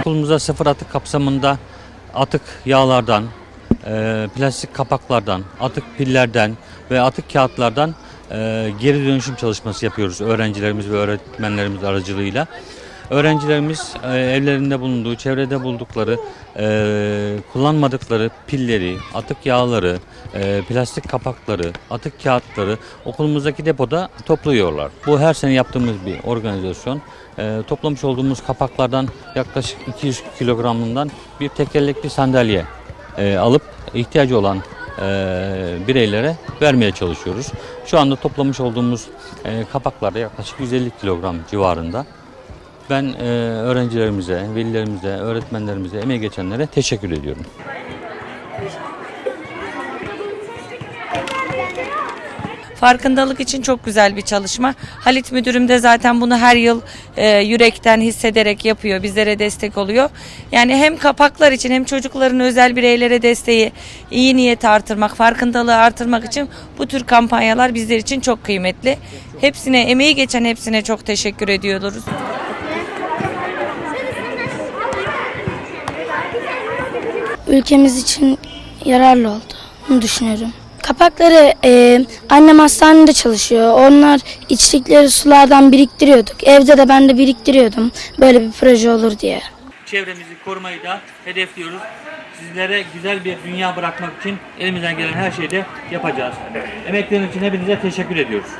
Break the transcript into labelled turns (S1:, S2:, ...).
S1: Okulumuza sıfır atık kapsamında atık yağlardan, e, plastik kapaklardan, atık pillerden ve atık kağıtlardan e, geri dönüşüm çalışması yapıyoruz öğrencilerimiz ve öğretmenlerimiz aracılığıyla. Öğrencilerimiz e, evlerinde bulunduğu, çevrede buldukları, e, kullanmadıkları pilleri, atık yağları, e, plastik kapakları, atık kağıtları okulumuzdaki depoda topluyorlar. Bu her sene yaptığımız bir organizasyon. Toplamış olduğumuz kapaklardan yaklaşık 200 kilogramından bir tekerlekli sandalye alıp ihtiyacı olan e, bireylere vermeye çalışıyoruz. Şu anda toplamış olduğumuz e, kapaklarda yaklaşık 150 kilogram civarında. Ben e, öğrencilerimize, velilerimize, öğretmenlerimize, emeği geçenlere teşekkür ediyorum.
S2: Farkındalık için çok güzel bir çalışma. Halit Müdürüm de zaten bunu her yıl e, yürekten hissederek yapıyor. Bizlere destek oluyor. Yani hem kapaklar için hem çocukların özel bireylere desteği, iyi niyeti artırmak, farkındalığı artırmak için bu tür kampanyalar bizler için çok kıymetli. Hepsine, emeği geçen hepsine çok teşekkür ediyoruz.
S3: ülkemiz için yararlı olduğunu düşünüyorum. Kapakları e, annem hastanede çalışıyor. Onlar içtikleri sulardan biriktiriyorduk. Evde de ben de biriktiriyordum. Böyle bir proje olur diye.
S1: Çevremizi korumayı da hedefliyoruz. Sizlere güzel bir dünya bırakmak için elimizden gelen her şeyi de yapacağız. Emekleriniz için hepinize teşekkür ediyoruz.